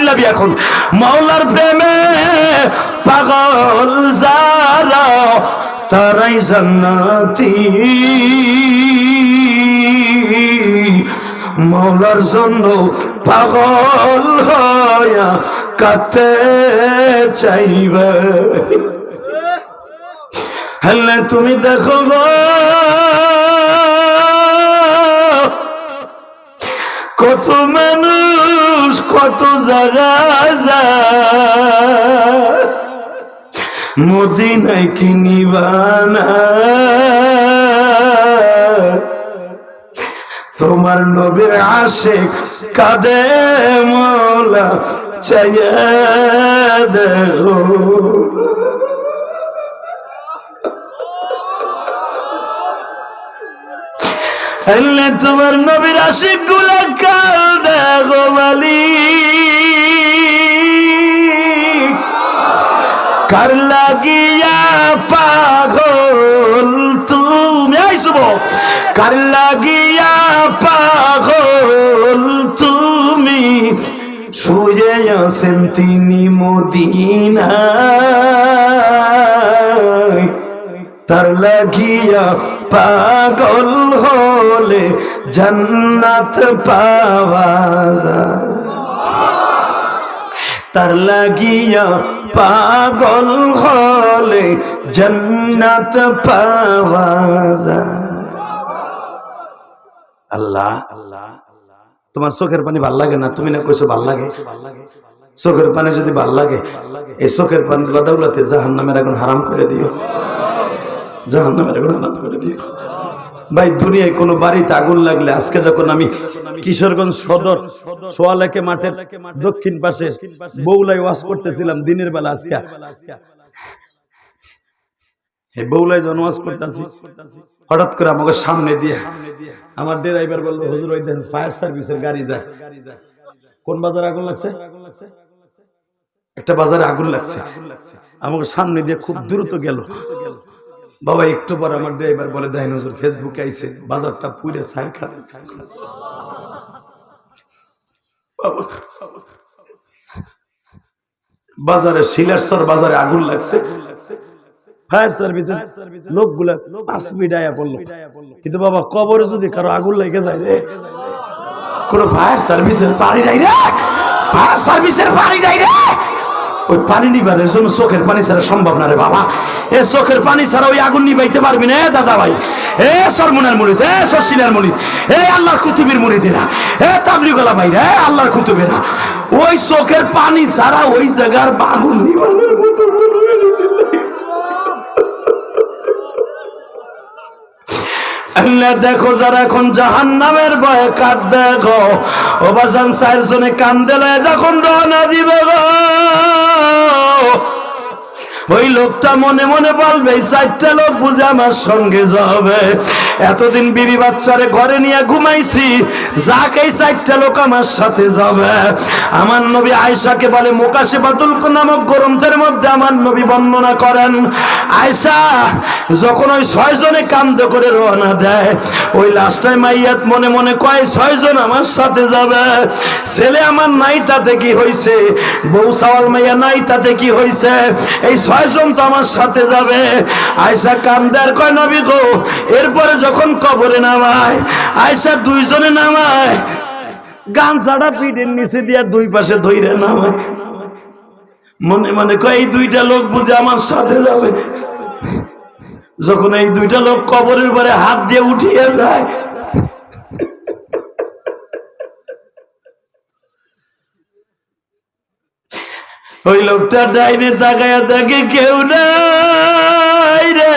চিল্লাবি এখন। মাওলার প্রেমে পাগল যারা, তারাই জান্নাতি। মৌলার জন্য পাগল হয়া কাতে চাইবে। হলে তুমি দেখো গো কত মানুষ কত জায়গা যায়। মদিনায় কিনিবানা তোমার নবীর আশেক কাদে মোলা চাইয়া দেখো। হলে তোমার নবীর আশিকগুলা কাল দেখো মালিক। কার লাগিয়া পাগল তুমি? আইসব কার লাগিয়া পাগল তুমি? শুয়ে আছেন তিনি মদিনায়। তার লাগিয়া পাগল হলে জান্নাত পাওয়া যায়। তার লাগিয়া পাগল হলে জন্নত পাওয়া যায়। আল্লাহ আল্লাহ তোমার চোখের পানি ভালো লাগে না? তুমি না কইছো ভালো লাগে? চোখের পানি যদি ভালো লাগে, এই চোখের পানি বাদাউলাতে জাহান নামের এখন হারাম করে দিও। ভাই, দুনিয়ায় কোনো বাড়িতে আগুন লাগলে আজকে যখন আমি কিশোরগঞ্জ সদর মাঠের দক্ষিণ পাশে বৌলাই ওয়াশ করতেছিলাম দিনের বেলা আজকে। বৌলাই হঠাৎ করে আমাকে সামনে দিয়ে আমার ড্রাইভার বলল ফায়ার সার্ভিসের গাড়ি যায়। কোন বাজারে আগুন লাগছে? একটা বাজারে আগুন লাগছে। আমাকে সামনে দিয়ে খুব দ্রুত গেল। বাবা, একটু পর আমার ড্রাইভার বলে দেয় নজর ফেসবুকে আইছে, বাজারটা পুরে সাইর খা বাজারে শিলারসর বাজারে আগুন লাগছে। ফায়ার সার্ভিসের লোকগুলা পাঁচ মিনিট আয়া পড়ল। কিন্তু বাবা, কবরে যদি কারও আগুন লেগে যায় রে, কোন ফায়ার সার্ভিসের পানি নাই রে। ফায়ার সার্ভিসের পানি নাই রে। ওই পানি নিবারের জন্য চোখের পানি ছাড়া সম্ভব না রে বাবা। এ চোখের পানি ছাড়া ওই আগুন নিবাইতে পারবি না দাদা ভাই এ সরমুনার মুড়িদ, এ শশিনার মুড়িদ, এ আল্লাহর কুতুবির মুড়িদেরা, এ তাবলিগলা ভাই রে আল্লাহর কুতুবেরা। ওই চোখের পানি ছাড়া ওই জায়গার আগুন নিবানোর আল্লাহ দেখো যারা এখন জাহান নামের ভয়ে কাঁদবে গো। ওবাসান সাহেব কান্দেলে যখন রওনা দিবে গো। ওই লোকটা মনে মনে বলবে চারটা লোক বুঝে আমার সঙ্গে যাবে। এতদিন বিবি বাচ্চারে ঘরে নিয়ে ঘুমাইছি, যাক এই চারটা লোক আমার সাথে যাবে। আমার নবী আয়সাকে বলে, মোকাশে বাতুল নামক গ্রন্থের মধ্যে আমার নবী বর্ণনা করেন। আয়সা যখন ওই ছয় জনে কান্দ করে রওনা দেয়, ওই লাস্টায় মাইয়াত মনে মনে কয়, ছয় জন আমার সাথে যাবে। ছেলে আমার নাই তাতে কি হইছে? বউ সাওয়াল মাইয়া নাই তাতে কি হইছে? এই ছয়জন তো আমার সাথে যাবে। আয়সা কান্দার, কয় নবী গো, এরপরে যখন কবরে নামায় আয়সা দুইজনে নামায়, গান ছাড়া পিঠের নিচে দিয়া দুই পাশে ধইরে নামায়। মনে মনে কয়, এই দুইটা লোক বুঝে আমার সাথে যাবে। যখন এই দুইটা লোক কবরের পরে হাত দিয়ে উঠিয়ে যায় ওই লোকটা ডাইনে তাকায়া থাকে কেউ নাই রে।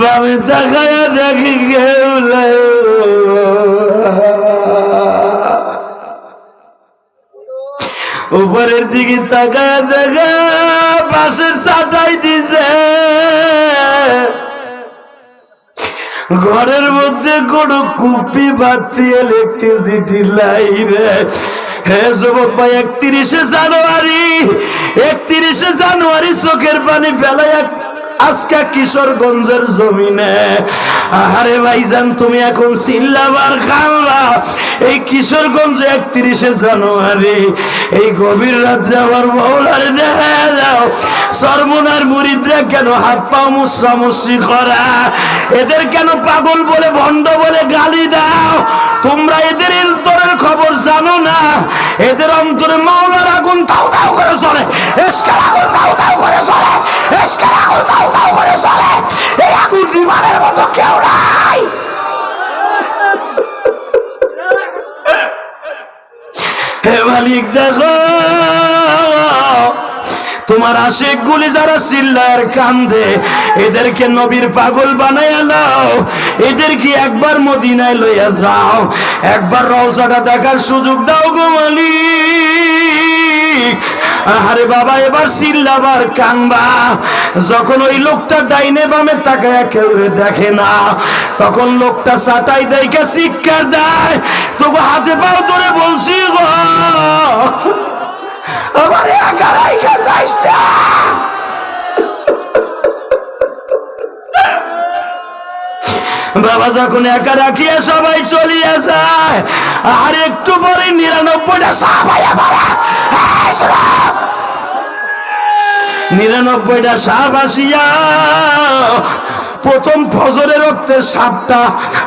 বামে তাকায়া দেখি কেউ নাই। উপরের দিকে তাকায়া দেখা পাশের সাটাই দিছে। ঘরের মধ্যে কোনো কুপি বাতি ইলেকট্রিসিটি লাইনে একত্রিশে জানুয়ারি একত্রিশে জানুয়ারি চোখের পানি ফেলায় আজকে কিশোরগঞ্জের জমিনে। আরে ভাইজান, তুমি এখন সিল্লাবার খাওয়া এই কিশোরগঞ্জে একত্রিশে জানুয়ারি, এই গভীর রাত্রে আমার মৌলার দেখা দাও। সর্বনার মুরিদরা কেন হাত পা মুসরা মুসরি করা? এদের কেন পাগল বলে, ভণ্ড বলে গালি দাও? তোমরা এদের অন্তরের খবর জানো না। এদের অন্তরে মাওলার আগুন তাও তাও করে চলে। এসকার আগুন তাও তাও করে চলে। এসকার আগুন তাও চলে। এই আগুন বিমানের মতো কেউ নাই। হে মালিক, দেখো। তোমার আশেক গুলি যারা চিল্লার কান্দে, এদেরকে নবীর পাগল বানাইয়া নাও। এদেরকে একবার মদিনায় লইয়া যাও? একবার রওজাটা দেখার সুযোগ দাও গো মালিক। আরে বাবা, এবার সিল্লাবার কাংবা যখন ওই লোকটা ডাইনে বামে তাকায় কেউ দেখে না, তখন লোকটা চাটাই দেয়কে শিক্ষা যায়। তবু হাতে পাও ধরে বলছি গো, আমার একা রাইখা যাইস বাবা যখন একা রাখিয়া সবাই চলিয়া যায়, আর একটু পরে নিরানব্বইটা শোনো। নিরানব্বইটা সাপ আসিয়া প্রথম ফজরে রক্তের সাপটা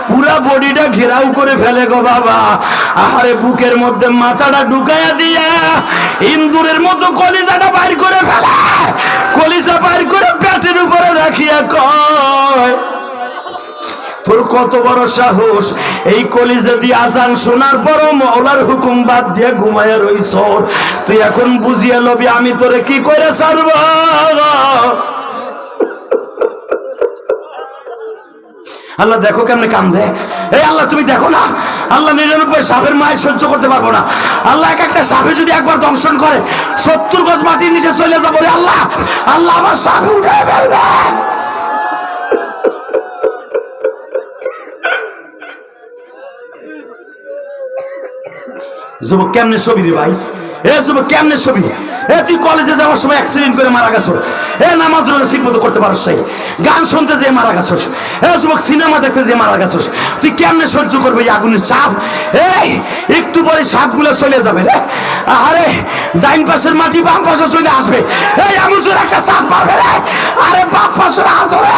পুরা বডিটা ঘেরাও করে ফেলে গো বাবা। আহারে, বুকের মধ্যে মাথাটা ঢুকাইয়া দিয়া ইন্দুরের মতো কলিজাটা বাইর করে ফেলে। কলিজা বাইর করে পেটের উপরে রাখিয়া কয় তোর কত বড় সাহস। এই কলিজে দিয়ে আজান শোনার পরও মৌলার হুকুম বাদ দিয়ে ঘুমায় রইছ। তুই এখন বুঝিয়ে লবি, আমি তোরে কি করে সারব আল্লাহ দেখো কেমনে কান্দে। এই আল্লাহ, তুমি দেখো না? আল্লাহ নিরানব্বই সাপের মায়ের সহ্য করতে পারব না। আল্লাহ এক একটা সাপে যদি একবার দংশন করে, সত্তর গজ মাটির নিচে চলে যাব আল্লাহ আল্লাহ আমার সাপে উঠে ফেলবে। যুবক কেমনে ছবি রে ভাই? এ যুবক কেমনে ছবি? এ তুই কলেজে যাওয়ার সময় অ্যাক্সিডেন্ট করে মারা গেছো এ নামাজ রোজা ঠিক মতো করতে পারছ সেই গান শুনতে যে মারা গেছস। এ যুবক সিনেমা দেখতে যে মারা গেছস। তুই কেমনে সহ্য করবে আগুনের চাপ এই, একটু পরে সাপগুলো চলে যাবে রে। আরে, ডাইন পাশের মাটি বাম পাশে চলে আসবে। এই আমুজুর একটা সাপ মারবে রে। আরে বাপ পাশে আসবে।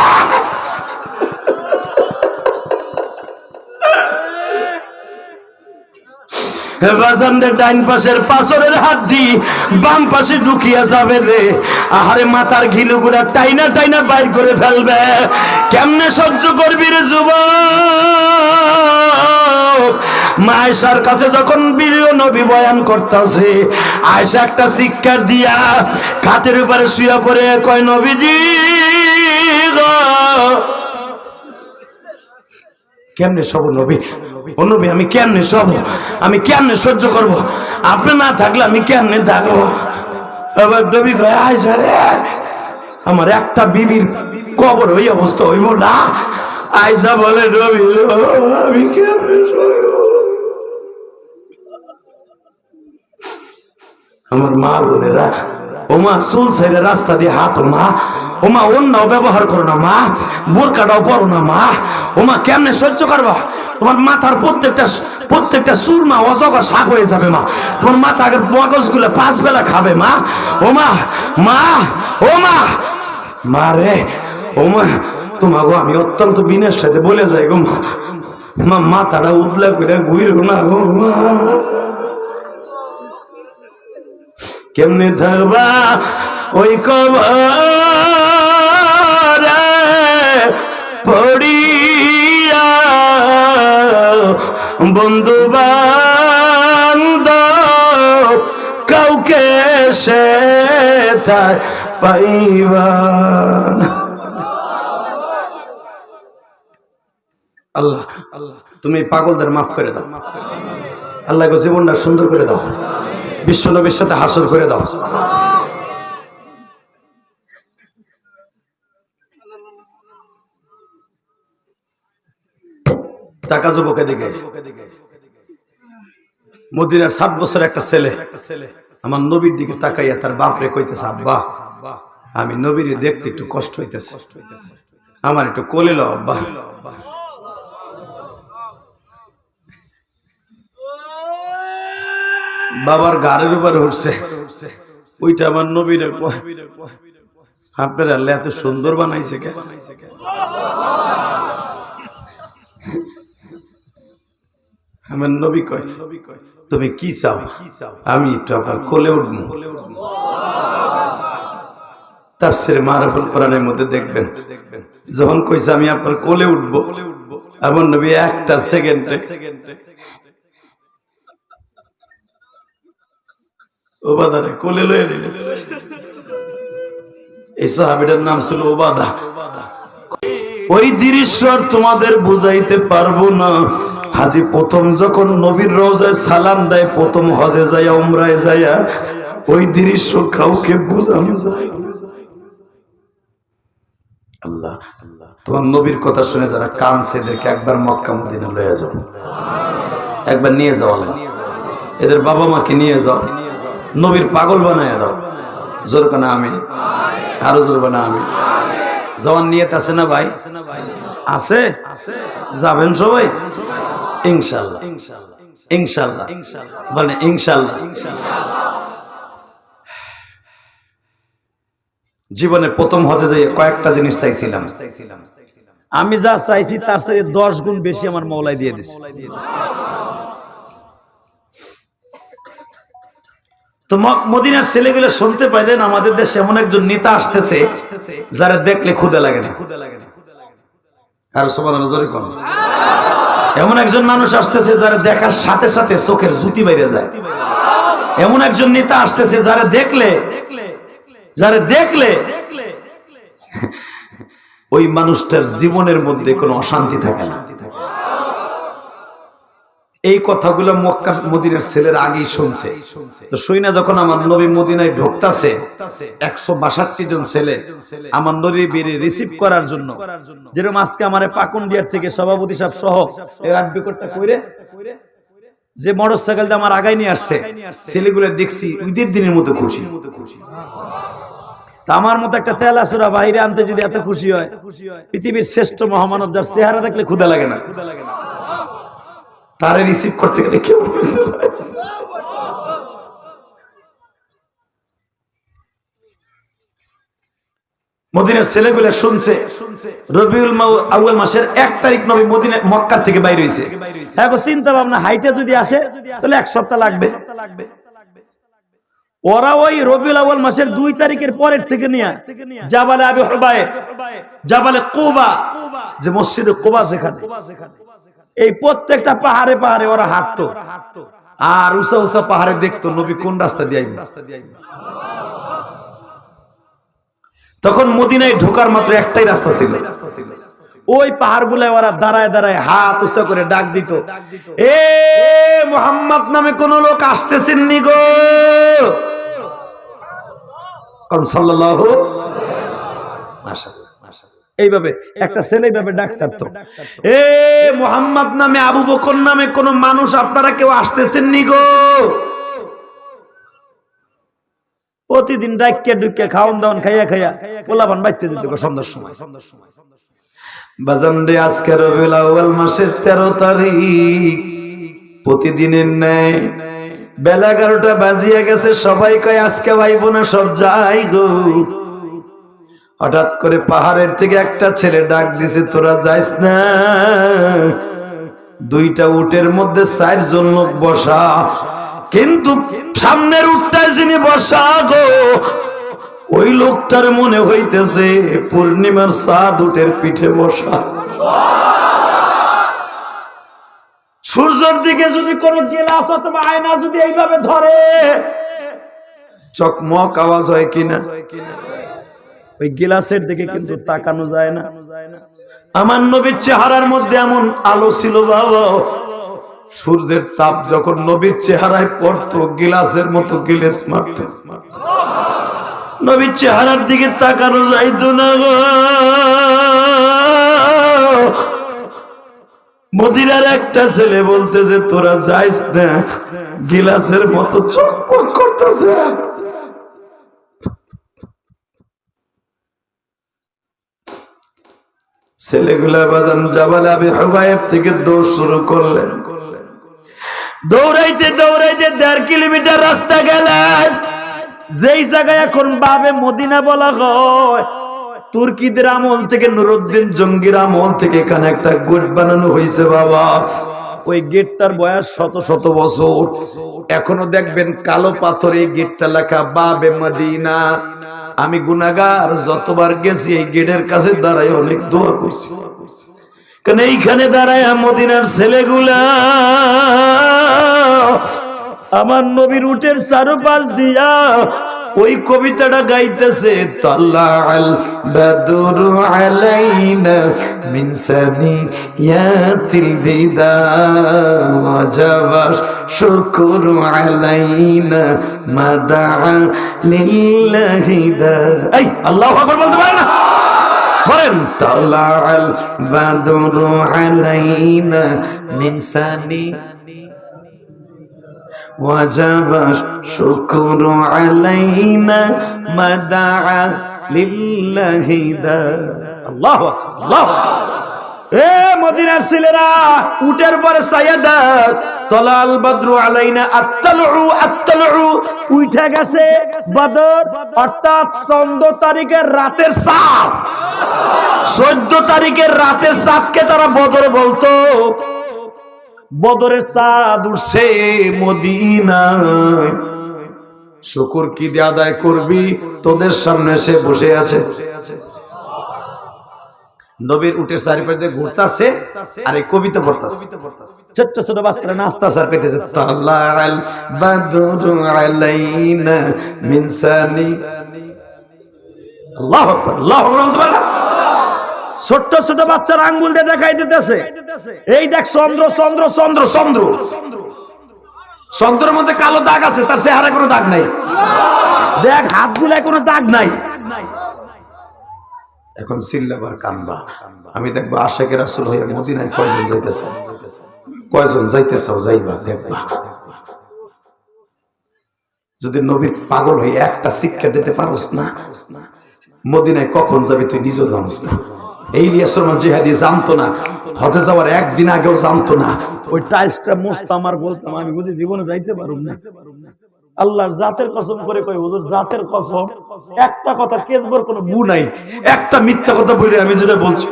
পাশের পাথরের হাড্ডি, বাম পাশে রে। মাথার টাইনা টাইনা করে ফেলবে। কেমনে সহ্য করবি রে যুব মায়েশার কাছে যখন বিরিয় নবী বয়ান করতেছে আয়সা একটা শিক্ষার দিয়া খাতের উপরে শুয়ে পড়ে কয়, নবীজি কেমনে সব নবী? ও নবী, আমি কেমনে সব আমি কেমনে সহ্য করব? আপনি না থাকলে আমি কেমনে থাকব? এবার নবী কয়, আয়সা রে, আমার একটা বিবির কবর ওই অবস্থা হইব না। আয়সা বলে আমার মা বোনেরা ও মা চুল ছেড়ে রাস্তা দিয়ে হাত মা ও মা অন্যও ব্যবহার করো না মা বোরকাটাও পরো না মা। ও মা কেমনে সহ্য করবা তোমার মাথার প্রত্যেকটা প্রত্যেকটা চুল মা অজগা শাক হয়ে যাবে মা। তোমার মাথা আগের মগজগুলো পাঁচ বেলা খাবে মা। ও মা মা ও মা রে ও মা তোমাগো আমি অত্যন্ত বিনের সাথে বলে যাই গো মা। মাথাটা উদলা করে ঘুরো না গো মা। কেমনে ধরবা ওই কবরে পড়িয়া বন্ধু কাউকে সে তাই পাইবা। আল্লাহ আল্লাহ, তুমি পাগলদের মাফ করে দাও আল্লাহ জীবনটা সুন্দর করে দাও বিশ্ব নবীর সাথে হাসর করে দাও। টাকা যুবকের দিকে। মদিনার ষাট বছর একটা ছেলে, আমার নবীর দিকে তাকাইয়া তার বাপ রে কইতেছে, আব্বা, আমি নবীর দেখতে একটু কষ্ট হইতেছে। আমার একটু কোলে লো আব্বা। বাবার গাড়ির উপরে উঠছে। ওইটা আমার নবীর আপনার আল্লাহ এত সুন্দর বানাইছে কে আমার নবী কয়, তুমি কি চাও? আমি একটু আপনার কোলে উঠবো। তার ছেলে মারাফুল কোরআনের মধ্যে দেখবেন, যখন কইছে আমি আপনার কোলে উঠবো, আমার নবী একটা সেকেন্ডে ওবাদারে, কোলে লয়ে নিল। এই সাহাবিটার নাম ছিল ওবাদা। ওই তোমাদের বুঝাইতে পারব না। হাজি প্রথম যখন নবীর রোজায় সালাম দেয়, প্রথম হজে যায়, উমরায় যায়, ওই দৃশ্য কাউকে বোঝানো যায়। আল্লাহ, তোমার নবীর কথা শুনে যারা কানছে এদেরকে একবার মক্কা মদিনা লয়ে যাও। একবার নিয়ে যাও আল্লাহ এদের বাবা মাকে নিয়ে যাও। নবীর পাগল বানায় দাও। জোর কানা আমি আরও জোর বানা আমি জওয়ান নিয়ত আছে না ভাই? আছে? যাবেন সবাই? ইনশাল্লাহ। ইনশাল্লাহ। ইনশাল্লাহ। জীবনে প্রথম হতে কয়েকটা জিনিস চাইছিলাম। আমি যা চাইছি তার সাথে দশ গুণ বেশি আমার মৌলাই দিয়ে দিছে। তো মদিনার ছেলেগুলো শুনতে পাইলেন আমাদের দেশে এমন একজন নেতা আসতেছে, যারা দেখলে ক্ষুদে লাগে না। আর সবার জোরে কোন। এমন একজন মানুষ আসতেছে যারা দেখার সাথে সাথে চোখের জুতি বাইরে যায়। এমন একজন নেতা আসতেছে যারা দেখলে যারা দেখলে ওই মানুষটার জীবনের মধ্যে কোনো অশান্তি থাকে না। এই কথাগুলো মক্কা মদিনার ছেলের আগেই শুনছে। তো শুই না যখন আমার নবী মদিনায় ঢুকতাছে, একশো বাষট্টি জন ছেলে আমার নবী বেরিয়ে রিসিভ করার জন্য। যেরকম আজকে আমার পাকুন্ডিয়ার থেকে সভাপতি সাহেব সহ এই আড্ডিকটটা কইরে, যে মোটর সাইকেলটা আমার আগায় নিয়ে আসছে, ছেলেগুলো দেখছি ঈদের দিনের মতো খুশি। তা আমার মতো একটা তেল আসুরা বাইরে আনতে যদি এত খুশি হয়, পৃথিবীর শ্রেষ্ঠ মহামানব যার চেহারা দেখলে ক্ষুদা লাগে না ক্ষুদা লাগে না। তারে রিসিভ করতে গেলে কেউ মদিনার ছেলেগুলো শুনছে রবিউল আউয়াল মাসের এক তারিখ নবী মদিনা মক্কা থেকে বাইরে হয়েছে হ্যাঁ গো, চিন্তা ভাবনা হাইটে যদি আসে তাহলে এক সপ্তাহ লাগবে। ওরা ওই রবিউল আউয়াল মাসের দুই তারিখের পরের থেকে নিয়ে জাবালে আবি হুবায়ে জাবালে কোবা যে মসজিদে কোবা যেখানে। এই প্রত্যেকটা পাহাড়ে পাহাড়ে ওরা হাঁটতো। আর উষা উষা পাহাড়ে দেখতো নবী কোন রাস্তা দিয়ে আইবে। তখন মদিনায় ঢোকার মাত্র একটাই রাস্তা ছিল। ওই পাহাড়গুলো ওরা দাঁড়ায় দাঁড়ায় হাত উঁচা করে ডাক দিত। এ মোহাম্মদ নামে কোন লোক আসতেছেন নি গো? মাশাআল্লাহ, মাশাআল্লাহ। এইভাবে একটা ছেলে এইভাবে ডাক ছাড়তো এ মোহাম্মদ নামে আবু বকর নামে কোন মানুষ আপনারা কেউ আসতেছেন নি গো? প্রতিদিন ডাইকে ডুইকে খাওয়ান দাওয়ান খাইয়া খাইয়া পোলাপান বাইতে যেত গো সন্ধ্যার সময়। বাজান রে আজকে রবিউল আউয়াল মাসের তেরো তারিখ। প্রতিদিনের ন্যায় বেলা এগারোটা বাজিয়ে গেছে। সবাই কয় আজকে ভাই বোনা সব যাই গো। হঠাৎ করে পাহাড়ের থেকে একটা ছেলে ডাক দিছে, তোরা যাইস না? দুইটা উটের মধ্যে চার জন লোক বসা। কিন্তু সামনের উটটায় যিনি বসা গো, ওই লোকটার মনে হইতেছে পূর্ণিমার চাঁদ উটের পিঠে বসা। সূর্যের দিকে যদি কোনো গেলাস অথবা আয়না যদি এইভাবে ধরে, চকমক আওয়াজ হয় কিনা? ওই গিলাসের দিকে কিন্তু তাকানো যায় না। আমার নবীর চেহারার মধ্যে এমন আলো ছিল বাবা। সূর্যের তাপ যখন নবীর চেহারায় পড়তো গিলাসের মতো গিলাস মারত। নবীর চেহারার দিকে তাকানো যাইতো না গো মদিনার একটা ছেলে বলতে যে তোরা যাইস না গিলাসের মতো চকপক করতেছে। ছেলেগুলা বাজান জাবাল আবি হুবায়েব থেকে দৌড় শুরু করলেন। দৌড়াইতে দৌড়াইতে দেড় কিলোমিটার রাস্তা গেলেন। যেই জায়গায় এখন বাবে মদিনা বলা হয়, তুর্কিদের আমল থেকে নুরুদ্দিন জঙ্গির আমল থেকে এখানে একটা গোট বানানো হয়েছে বাবা। ওই গেটটার বয়স শত শত বছর। এখনও দেখবেন কালো পাথরে গেটটা লেখা বাবে মদিনা। আমি গুনাগার যতবার গেছি এই গেটের কাছে দাঁড়াই অনেক দোয়া করছি। কারণ এইখানে দাঁড়ায় মদিনার ছেলেগুলা আমার নবীর উটের চারুপাশ দিয়া ওই কবিতাটা গাইতেছে তাল্লাল বাদরু আলাইনা মিন সানিয়াতিল বিদা ওয়াজাবাস শুকরু আলাইনা মাদা লিল্লাহি এই, আল্লাহু আকবার বলতে পারেন না? বলেন তাল্লাল বাদরু আলাইনা মিন সানি وجب الشكر علينا ما دعا لله دا আল্লাহ আল্লাহ এ মদিনার ছেলেরা উটের পরে সাইয়াদাত তলাল বদরু আলাইনা আত্তালু আত্তালু উঠে গেছে বদর অর্থাৎ চন্দ্র তারিখের রাতের চাঁদ চোদ্দ তারিখের রাতের চাঁদকে তারা বদর বলতো বদরের চাঁদ উঠছে শুকুর কি দিয়ে আদায় করবি? তোদের সামনে সে বসে আছে। নবীর উঠে চারিপাশ ঘুরতাছে আর এই কবিতা পড়তাছে। ছোট্ট ছোট বাচ্চারা নাস্তা তাসার পেতেছে। তালাল আলাইনা মিন সানি। আল্লাহু আকবার আল্লাহু আকবার? ছোট্ট ছোট বাচ্চার আঙ্গুল দিয়ে দেখাই দিতেছে। এই দেখ, চন্দ্র চন্দ্র চন্দ্র চন্দ্র। চন্দ্র চন্দ্রের মধ্যে কালো দাগ আছে, তার চেহারা কোনো দাগ নাই। দেখ, হাতগুলায় কোনো দাগ নাই। এখন সিল্লাবার কান্দা আমি দেখব আশেকের আসল হয়ে মদিনায় কয়জন যাইতেছে? কয়জন যাইতেছাও যাইবা, দেখবা। যদি নবীর পাগল হয়ে একটা শিক্ষা দিতে পারোস না, মদিনায় কখন যাবি তুই নিজেও জানোস না। এই লিয়াসরমান জিহাদি জানতো না। হতে যাওয়ার একদিন আগেও জানতো না। ওই টাইসটা মস্ত আমার বলতাম, আমি বুঝি জীবনে যাইতে পারুম না। আল্লাহর জাতের কসম করে কই হুজুর, জাতের কসম, একটা কথা কেসবর কোনো বু নাই। একটা মিথ্যা কথা বলে আমি যেটা বলছি,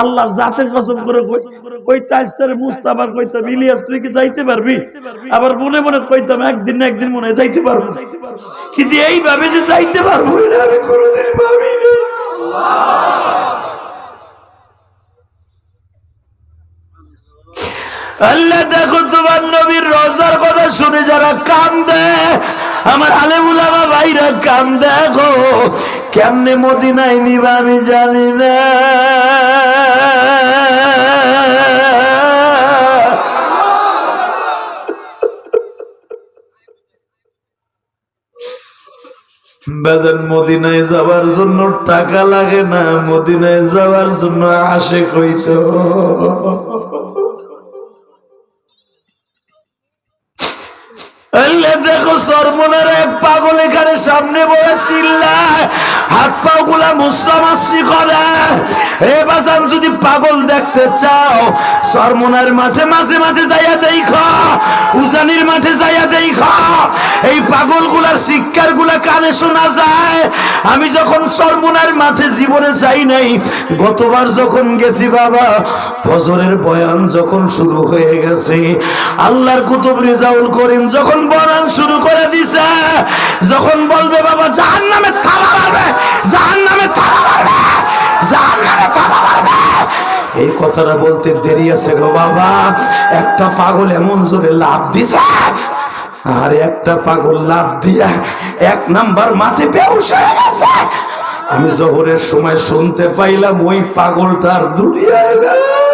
আল্লাহর জাতের কসম করে কই ওই টাইলসটারে মুস্তাবার কইতাম, ইলিয়াস, তুই কি যাইতে পারবি? আবার মনে মনে কইতাম, একদিন না একদিন মনে যাইতে পারব কিন্তু এইভাবে যে চাইতে পারব এটা আমি কোনোদিন ভাবিনি। আল্লাহ, দেখো তোমার নবীর রোজার কথা শুনে যারা কান্দে, আমার আলেমুলামা ভাইরা কান দেখো কেমনে মদিনায় নিবা আমি জানি না। বাজান, মদিনায় যাওয়ার জন্য টাকা লাগে না, মদিনায় যাওয়ার জন্য আসে কইতো দেখো সর্বনারায়ক এক পাগল এখানে সামনে বসে চিল্লায় হাত পা গুলা মুসামাসি করে। এ বাজান, যদি পাগল দেখতে চাও, সরমনের মাঠে মাঝে মাঝে যাইয়া দেখ, উজানির মাঠে যাইয়া দেখ। এই পাগলগুলার শিক্ষারগুলা কানে শোনা যায়। আমি যখন সরমনের মাঠে জীবনে যাই নাই, গতবার যখন গেছি বাবা, ফজরের বয়ান যখন শুরু হয়ে গেছে, আল্লাহর কুতুব রেজাউল করিম যখন বয়ান শুরু করে দিছে, যখন বলবে বাবা জাহান নামে থাবা এই কথাটা বলতে দেরি আছে গো বাবা। একটা পাগল এমন জোরে লাভ দিছে, আর একটা পাগল লাভ দিয়া এক নাম্বার মাঠে বেউস হয়ে গেছে। আমি জহরের সময় শুনতে পাইলাম ওই পাগলটার দুনিয়ায় নাই।